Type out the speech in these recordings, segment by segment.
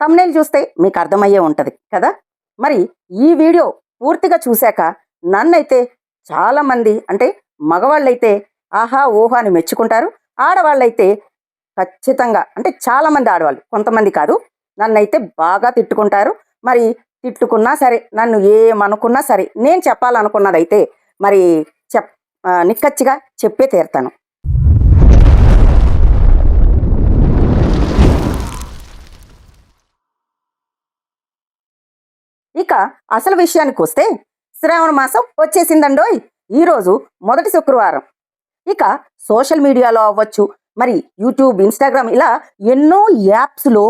Thumbnail చూస్తే మీకు అర్థమయ్యే ఉంటుంది కదా? మరి ఈ వీడియో పూర్తిగా చూశాక నన్నైతే చాలామంది అంటే మగవాళ్ళైతే ఆహా ఓహో అని మెచ్చుకుంటారు. ఆడవాళ్ళైతే ఖచ్చితంగా అంటే చాలామంది ఆడవాళ్ళు కొంతమంది కాదు నన్నైతే బాగా తిట్టుకుంటారు. మరి తిట్టుకున్నా సరే నన్ను ఏమనుకున్నా సరే నేను చెప్పాలనుకున్నదైతే మరి చెప్ నిక్కచ్చిగా చెప్పే తీరుతాను. ఇక అసలు విషయానికి వస్తే శ్రావణ మాసం వచ్చేసిందండోయ్. ఈరోజు మొదటి శుక్రవారం. ఇక సోషల్ మీడియాలో అవ్వచ్చు మరి యూట్యూబ్ ఇన్స్టాగ్రామ్ ఇలా ఎన్నో యాప్స్లో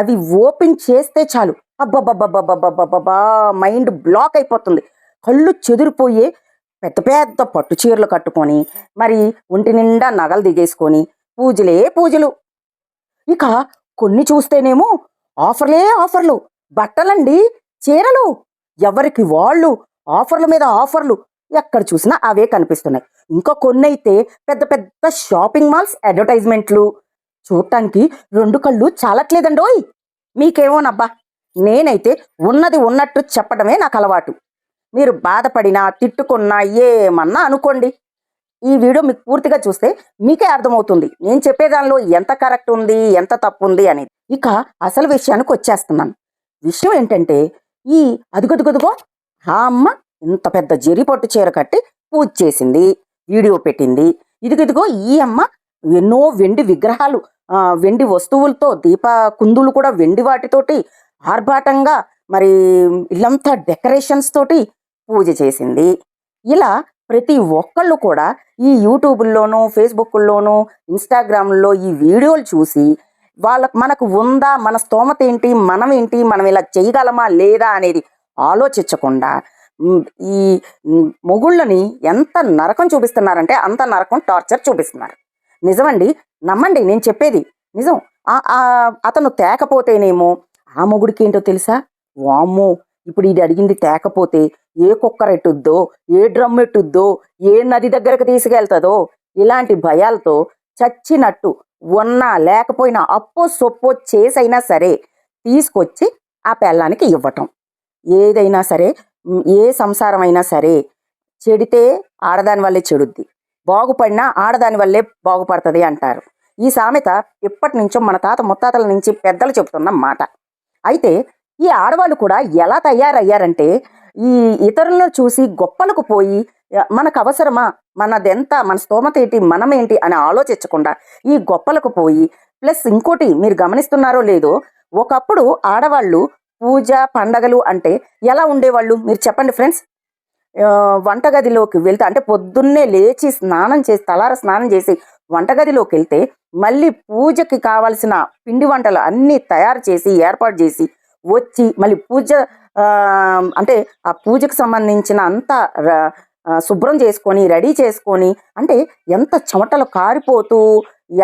అవి ఓపెన్ చేస్తే చాలు. అబ్బబ్బబ్బబ్బబ్బబ్బబ్బా మైండ్ బ్లాక్ అయిపోతుంది. కళ్ళు చెదిరిపోయే పెద్ద పెద్ద పట్టు చీరలు కట్టుకొని మరి ఒంటి నిండా నగలు దిగేసుకొని పూజలే పూజలు. ఇక కొన్ని చూస్తేనేమో ఆఫర్లే ఆఫర్లు. బట్టలండి చీరలు? ఎవరికి వాళ్ళు? ఆఫర్ల మీద ఆఫర్లు. ఎక్కడ చూసినా అవే కనిపిస్తున్నాయి. ఇంకా కొన్ని అయితే పెద్ద పెద్ద షాపింగ్ మాల్స్ అడ్వర్టైజ్మెంట్లు. చూడటానికి రెండు కళ్ళు చాలట్లేదండోయ్! మీకేమోనబ్బా! నేనైతే ఉన్నది ఉన్నట్టు చెప్పడమే నాకు అలవాటు మీరు బాధపడినా తిట్టుకున్నా ఏమన్నా అనుకోండి. ఈ వీడియో మీకు పూర్తిగా చూస్తే మీకే అర్థమవుతుంది. నేను చెప్పేదానిలో ఎంత కరెక్ట్ ఉంది ఎంత తప్పు ఉంది అనేది. ఇక అసలు విషయానికి వచ్చేస్తున్నాను. విషయం ఏంటంటే ఈ అదుగదుగదుగో. ఆ అమ్మ ఇంత పెద్ద జరి పట్టు చీర కట్టి పూజ చేసింది వీడియో పెట్టింది. ఇదిగదిగో ఈ అమ్మ ఎన్నో వెండి విగ్రహాలు ఆ, వెండి వస్తువులతో దీప కుందులు కూడా వెండి వాటితోటి ఆర్భాటంగా మరి ఇల్లంతా డెకరేషన్స్ తోటి పూజ చేసింది. ఇలా ప్రతి ఒక్కళ్ళు కూడా ఈ యూట్యూబ్లోనూ ఫేస్బుక్లోనూ ఇన్స్టాగ్రామ్లో ఈ వీడియోలు చూసి వాళ్ళ మనకు ఉందా మన స్తోమత ఏంటి మనం ఏంటి మనం ఇలా చేయగలమా లేదా అనేది ఆలోచించకుండా ఈ మొగుళ్ళని ఎంత నరకం చూపిస్తున్నారంటే అంత నరకం టార్చర్ చూపిస్తున్నారు. నిజమండి? నమ్మండి నేను చెప్పేది. నిజం. ఆ- అతను తేకపోతేనేమో ఆ మొగుడికి ఏంటో తెలుసా? వామ్మో! ఇప్పుడు ఇది అడిగింది తేకపోతే ఏ కుక్కర్ ఎట్టుద్దో ఏ డ్రమ్ ఎట్టుద్దో ఏ నది దగ్గరకు తీసుకెళ్తుందో ఇలాంటి భయాలతో చచ్చినట్టు ఉన్నా లేకపోయినా అప్పో సొప్పో చేసైనా సరే తీసుకొచ్చి ఆ పెళ్ళానికి ఇవ్వటం. ఏదైనా సరే ఏ సంసారం అయినా సరే చెడితే ఆడదాని వల్లే చెడుద్ది. బాగుపడినా ఆడదాని వల్లే బాగుపడుతుంది అంటారు. ఈ సామెత ఇప్పటి నుంచో మన తాత ముత్తాతల నుంచి పెద్దలు చెబుతున్న మాట. అయితే ఈ ఆడవాళ్ళు కూడా ఎలా తయారయ్యారంటే ఈ ఇతరులను చూసి గొప్పలకు పోయి మనకు అవసరమా మనదెంత? మన స్తోమత ఏంటి మనమేంటి? అని ఆలోచించకుండా ఈ గొప్పలకు పోయి ప్లస్ ఇంకోటి మీరు గమనిస్తున్నారో లేదో ఒకప్పుడు ఆడవాళ్ళు పూజ పండగలు అంటే ఎలా ఉండేవాళ్ళు? మీరు చెప్పండి ఫ్రెండ్స్. వంటగదిలోకి వెళ్తే అంటే పొద్దున్నే లేచి స్నానం చేసి తలార స్నానం చేసి వంటగదిలోకి వెళ్తే మళ్ళీ పూజకి కావాల్సిన పిండి వంటలు అన్నీ తయారు చేసి ఏర్పాటు చేసి వచ్చి మళ్ళీ పూజ అంటే ఆ పూజకు సంబంధించిన అంత శుభ్రం చేసుకొని రెడీ చేసుకొని అంటే ఎంత చెమటలు కారిపోతూ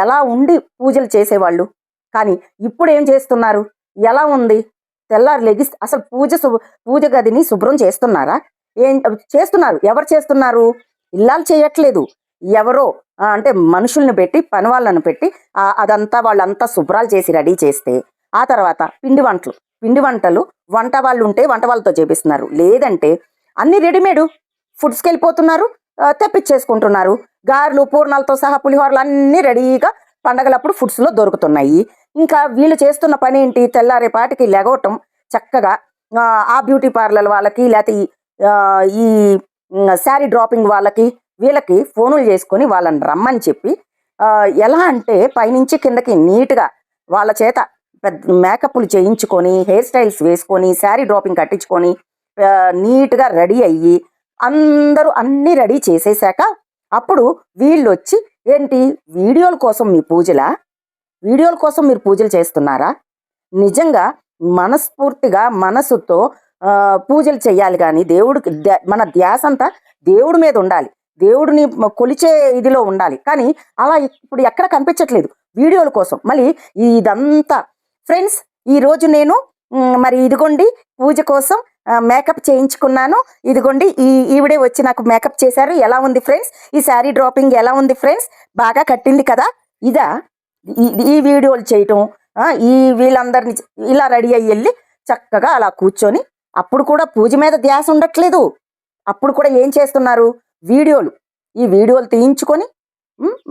ఎలా ఉండి పూజలు చేసేవాళ్ళు? కానీ ఇప్పుడు ఏం చేస్తున్నారు? ఎలా ఉంది? తెల్లారు లెగి అసలు పూజ శుభ పూజ గదిని శుభ్రం చేస్తున్నారా? ఏం చేస్తున్నారు? ఎవరు చేస్తున్నారు? ఇల్లాలు చేయట్లేదు. ఎవరో అంటే మనుషుల్ని పెట్టి పని వాళ్ళను పెట్టి అదంతా వాళ్ళంతా శుభ్రాలు చేసి రెడీ చేస్తే ఆ తర్వాత పిండి వంటలు. పిండి వంటలు వంట వాళ్ళు ఉంటే వంట వాళ్ళతో చేపిస్తున్నారు. లేదంటే అన్ని రెడీమేడ్. ఫుడ్స్కి వెళ్ళిపోతున్నారు తెప్పించేసుకుంటున్నారు గారెలు పూర్ణాలతో సహా పులిహోరలు అన్నీ రెడీగా పండగలప్పుడు ఫుడ్స్లో దొరుకుతున్నాయి. ఇంకా వీళ్ళు చేస్తున్న పని ఏంటి తెల్లారేపాటికి లెగవటం చక్కగా ఆ, బ్యూటీ పార్లర్ వాళ్ళకి లేకపోతే ఈ, ఈ శారీ డ్రాపింగ్ వాళ్ళకి వీళ్ళకి ఫోనులు చేసుకొని వాళ్ళని రమ్మని చెప్పి ఎలా అంటే పైనుంచి కిందకి నీట్గా వాళ్ళ చేత పెద్ద మేకప్లు చేయించుకొని హెయిర్ స్టైల్స్ వేసుకొని శారీ డ్రాపింగ్ కట్టించుకొని నీట్గా రెడీ అయ్యి అందరూ అన్నీ రెడీ చేసేసాక అప్పుడు వీళ్ళు వచ్చి ఏంటి వీడియోల కోసం మీ పూజలా? వీడియోల కోసం మీరు పూజలు చేస్తున్నారా? నిజంగా మనస్ఫూర్తిగా మనసుతో పూజలు చేయాలి కానీ దేవుడికి మన ధ్యాస అంతా దేవుడి మీద ఉండాలి. దేవుడిని కొలిచే ఇదిలో ఉండాలి. కానీ అలా ఇప్పుడు ఎక్కడ కనిపించట్లేదు వీడియోల కోసం. మళ్ళీ ఇదంతా ఫ్రెండ్స్ ఈరోజు నేను మరి ఇదిగోండి పూజ కోసం మేకప్ చేయించుకున్నాను. ఇదిగోండి ఈ ఈవిడే వచ్చి నాకు మేకప్ చేశారు. ఎలా ఉంది ఫ్రెండ్స్? ఈ శారీ డ్రాపింగ్ ఎలా ఉంది ఫ్రెండ్స్? బాగా కట్టింది కదా? ఇదా? ఈ ఈ వీడియోలు చేయటం ఈ వీళ్ళందరినీ ఇలా రెడీ అయ్యి వెళ్ళి చక్కగా అలా కూర్చొని అప్పుడు కూడా పూజ మీద ధ్యాస ఉండట్లేదు. అప్పుడు కూడా ఏం చేస్తున్నారు? వీడియోలు. ఈ వీడియోలు తీయించుకొని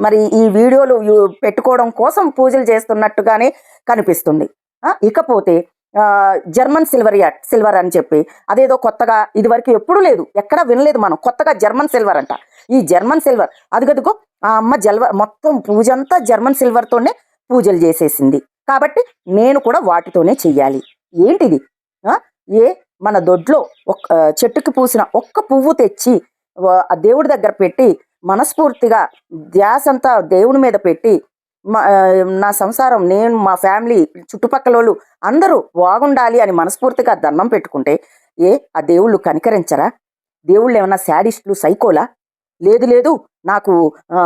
మరి ఈ వీడియోలు పెట్టుకోవడం కోసం పూజలు చేస్తున్నట్టుగానే కనిపిస్తుంది. ఇకపోతే జర్మన్ సిల్వర్ యాట్ సిల్వర్ అని చెప్పి. అదేదో కొత్తగా ఇదివరకు ఎప్పుడూ లేదు ఎక్కడా వినలేదు మనం. కొత్తగా జర్మన్ సిల్వర్ అంట. ఈ జర్మన్ సిల్వర్ అదిగదిగో ఆ అమ్మ జల్వ మొత్తం పూజ అంతా జర్మన్ సిల్వర్తోనే పూజలు చేసేసింది. కాబట్టి నేను కూడా వాటితోనే చెయ్యాలి. ఏంటిది? ఏ మన దొడ్లో ఒక్క చెట్టుకి పూసిన ఒక్క పువ్వు తెచ్చి ఆ దేవుడి దగ్గర పెట్టి మనస్ఫూర్తిగా ధ్యాసంతా దేవుడి దేవుని మీద పెట్టి మా- నా సంసారం నేను మా ఫ్యామిలీ చుట్టుపక్కల వాళ్ళు అందరూ బాగుండాలి అని మనస్ఫూర్తిగా దండం పెట్టుకుంటే ఏ ఆ దేవుళ్ళు కనికరించరా? దేవుళ్ళు ఏమన్నా శాడిస్టులు సైకోలా? లేదు లేదు నాకు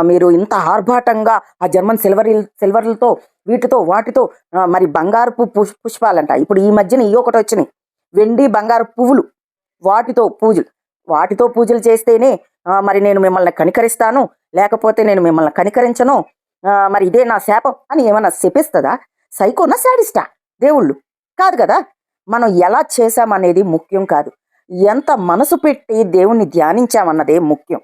మీరు ఇంత ఆర్భాటంగా ఆ జర్మన్ సిల్వర్ సిల్వర్లతో వీటితో వాటితో మరి బంగారపు పుష్ పుష్పాలంట. ఇప్పుడు ఈ మధ్యన ఈ ఒకటి వచ్చినాయి. వెండి బంగారు పువ్వులు వాటితో పూజలు. వాటితో పూజలు చేస్తేనే మరి నేను మిమ్మల్ని కనికరిస్తాను లేకపోతే నేను మిమ్మల్ని కనికరించను మరి ఇదే నా శాపం అని ఏమన్నా శపిస్తుందా సైకోనా శాడిస్టా? దేవుళ్ళు. కాదు కదా మనం ఎలా చేశామనేది ముఖ్యం కాదు. ఎంత మనసు పెట్టి దేవుణ్ణి ధ్యానించామన్నదే ముఖ్యం.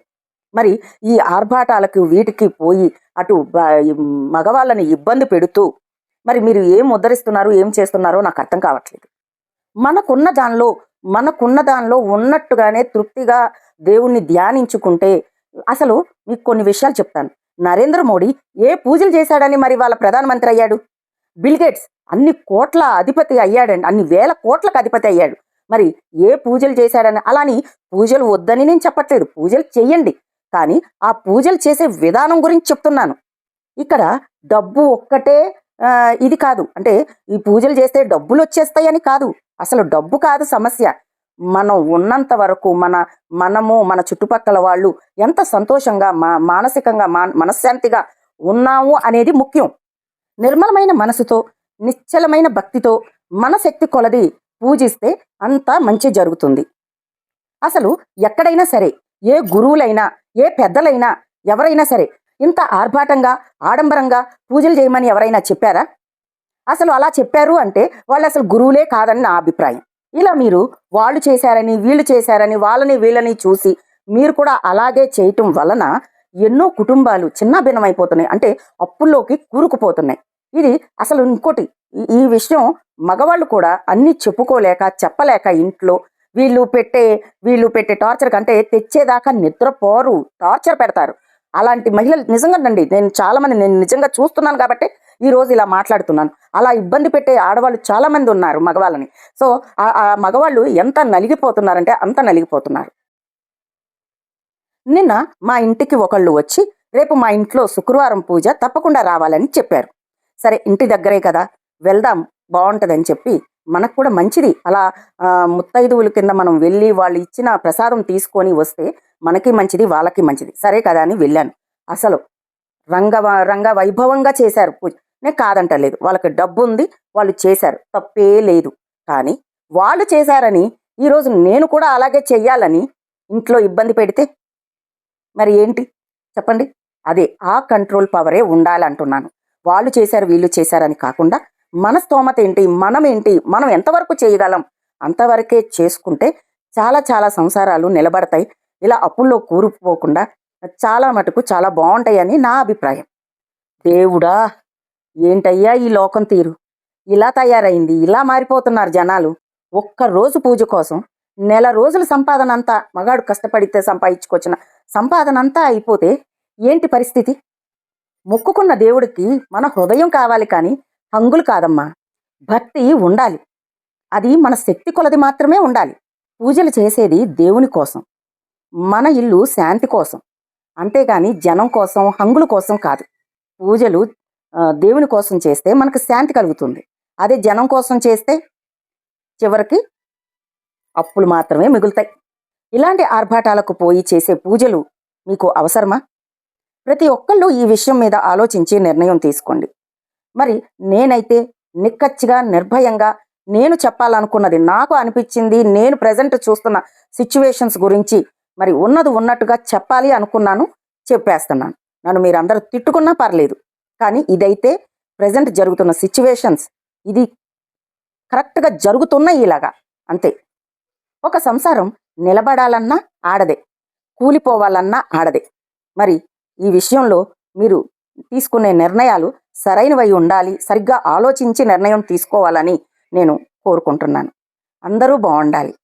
మరి ఈ ఆర్భాటాలకు వీటికి పోయి అటు బ- మగవాళ్ళని ఇబ్బంది పెడుతూ మరి మీరు ఏం ఉద్ధరిస్తున్నారు ఏం చేస్తున్నారో నాకు అర్థం కావట్లేదు. మనకున్న దానిలో మనకున్న దానిలో ఉన్నట్టుగానే తృప్తిగా దేవుణ్ణి ధ్యానించుకుంటే అసలు మీకు కొన్ని విషయాలు చెప్తాను. నరేంద్ర మోడీ ఏ పూజలు చేశాడని మరి వాళ్ళ ప్రధానమంత్రి అయ్యాడు? బిల్గేట్స్ అన్ని కోట్ల అధిపతి అయ్యాడండి అన్ని వేల కోట్లకు అధిపతి అయ్యాడు. మరి ఏ పూజలు చేశాడని అలాని పూజలు వద్దని నేను చెప్పట్లేదు పూజలు చెయ్యండి. కానీ ఆ పూజలు చేసే విధానం గురించి చెప్తున్నాను. ఇక్కడ డబ్బు ఒక్కటే ఇది కాదు. అంటే ఈ పూజలు చేస్తే డబ్బులు వచ్చేస్తాయని కాదు. అసలు డబ్బు కాదు సమస్య. మనం ఉన్నంత వరకు మన మనము మన చుట్టుపక్కల వాళ్ళు ఎంత సంతోషంగా మా మానసికంగా మా మనశ్శాంతిగా ఉన్నాము అనేది ముఖ్యం. నిర్మలమైన మనసుతో నిశ్చలమైన భక్తితో మన శక్తి కొలది పూజిస్తే అంతా మంచి జరుగుతుంది. అసలు ఎక్కడైనా సరే ఏ గురువులైనా ఏ పెద్దలైనా ఎవరైనా సరే ఇంత ఆర్భాటంగా ఆడంబరంగా పూజలు చేయమని ఎవరైనా చెప్పారా? అసలు అలా చెప్పారు అంటే వాళ్ళు అసలు గురువులే కాదని నా అభిప్రాయం. ఇలా మీరు వాళ్ళు చేశారని వీళ్ళు చేశారని వాళ్ళని వీళ్ళని చూసి మీరు కూడా అలాగే చేయటం వలన ఎన్నో కుటుంబాలు చిన్నాభిన్నమైపోతున్నాయి. అంటే అప్పుల్లోకి కూరుకుపోతున్నాయి. ఇది అసలు ఇంకోటి. ఈ- ఈ విషయం మగవాళ్ళు కూడా అన్ని చెప్పుకోలేక చెప్పలేక ఇంట్లో వీళ్ళు పెట్టే వీళ్ళు పెట్టే టార్చర్ కంటే తెచ్చేదాకా నిద్రపోరు టార్చర్ పెడతారు. అలాంటి మహిళలు నిజంగానండి నేను చాలామంది నేను నిజంగా చూస్తున్నాను కాబట్టి ఈ రోజు ఇలా మాట్లాడుతున్నాను. అలా ఇబ్బంది పెట్టే ఆడవాళ్ళు చాలామంది ఉన్నారు మగవాళ్ళని. సో ఆ- మగవాళ్ళు ఎంత నలిగిపోతున్నారంటే అంత నలిగిపోతున్నారు. నిన్న మా ఇంటికి ఒకళ్ళు వచ్చి రేపు మా ఇంట్లో శుక్రవారం పూజ తప్పకుండా రావాలని చెప్పారు. సరే ఇంటి దగ్గరే కదా వెళ్దాం బాగుంటుందని చెప్పి మనకు కూడా మంచిది. అలా ముత్తైదువుల కింద మనం వెళ్ళి వాళ్ళు ఇచ్చిన ప్రసాదం తీసుకొని వస్తే మనకి మంచిది వాళ్ళకి మంచిది. సరే కదా అని వెళ్ళాను. అసలు రంగ రంగ వైభవంగా చేశారు. పూజ నేను కాదంటలేదు. వాళ్ళకి డబ్బు ఉంది వాళ్ళు చేశారు. తప్పే లేదు. కానీ వాళ్ళు చేశారని ఈరోజు నేను కూడా అలాగే చెయ్యాలని ఇంట్లో ఇబ్బంది పెడితే మరి ఏంటి? చెప్పండి. అదే ఆ కంట్రోల్ పవరే ఉండాలంటున్నాను. వాళ్ళు చేశారు వీళ్ళు చేశారని కాకుండా మన స్తోమత ఏంటి? మనం ఏంటి? మనం ఎంతవరకు చేయగలం? అంతవరకే చేసుకుంటే చాలా చాలా సంసారాలు నిలబడతాయి. ఇలా అప్పుల్లో కూరుకుపోకుండా చాలా మటుకు చాలా బాగుంటాయని నా అభిప్రాయం. దేవుడా ఏంటయ్యా ఈ లోకం తీరు? ఇలా తయారైంది ఇలా మారిపోతున్నారు జనాలు. ఒక్క రోజు పూజ కోసం నెల రోజుల సంపాదన అంతా మగాడు కష్టపడితే సంపాదించుకొచ్చిన సంపాదన అంతా అయిపోతే ఏంటి పరిస్థితి? మొక్కుకున్న దేవుడికి మన హృదయం కావాలి కానీ హంగులు కాదమ్మా. భక్తి ఉండాలి. అది మన శక్తి కొలది మాత్రమే ఉండాలి. పూజలు చేసేది దేవుని కోసం. మన ఇల్లు శాంతి కోసం. అంతేగాని జనం కోసం హంగుల కోసం కాదు. పూజలు దేవుని కోసం చేస్తే మనకు శాంతి కలుగుతుంది. అదే జనం కోసం చేస్తే చివరికి అప్పులు మాత్రమే మిగులుతాయి. ఇలాంటి ఆర్భాటాలకు పోయి చేసే పూజలు మీకు అవసరమా? ప్రతి ఒక్కళ్ళు ఈ విషయం మీద ఆలోచించి నిర్ణయం తీసుకోండి. మరి నేనైతే నిక్కచ్చిగా నిర్భయంగా నేను చెప్పాలనుకున్నది నాకు అనిపించింది నేను ప్రజెంట్ చూస్తున్న సిచ్యువేషన్స్ గురించి మరి ఉన్నది ఉన్నట్టుగా చెప్పాలి అనుకున్నాను చెప్పేస్తున్నాను. నన్ను మీరందరూ తిట్టుకున్నా పర్లేదు. కానీ ఇదైతే ప్రజెంట్ జరుగుతున్న సిచ్యువేషన్స్. ఇది కరెక్ట్గా జరుగుతున్నాయి ఇలాగా. అంతే. ఒక సంసారం నిలబడాలన్నా ఆడదే. కూలిపోవాలన్నా ఆడదే. మరి ఈ విషయంలో మీరు తీసుకునే నిర్ణయాలు సరైనవై ఉండాలి సరిగ్గా ఆలోచించి నిర్ణయం తీసుకోవాలని నేను కోరుకుంటున్నాను. అందరూ బాగుండాలి.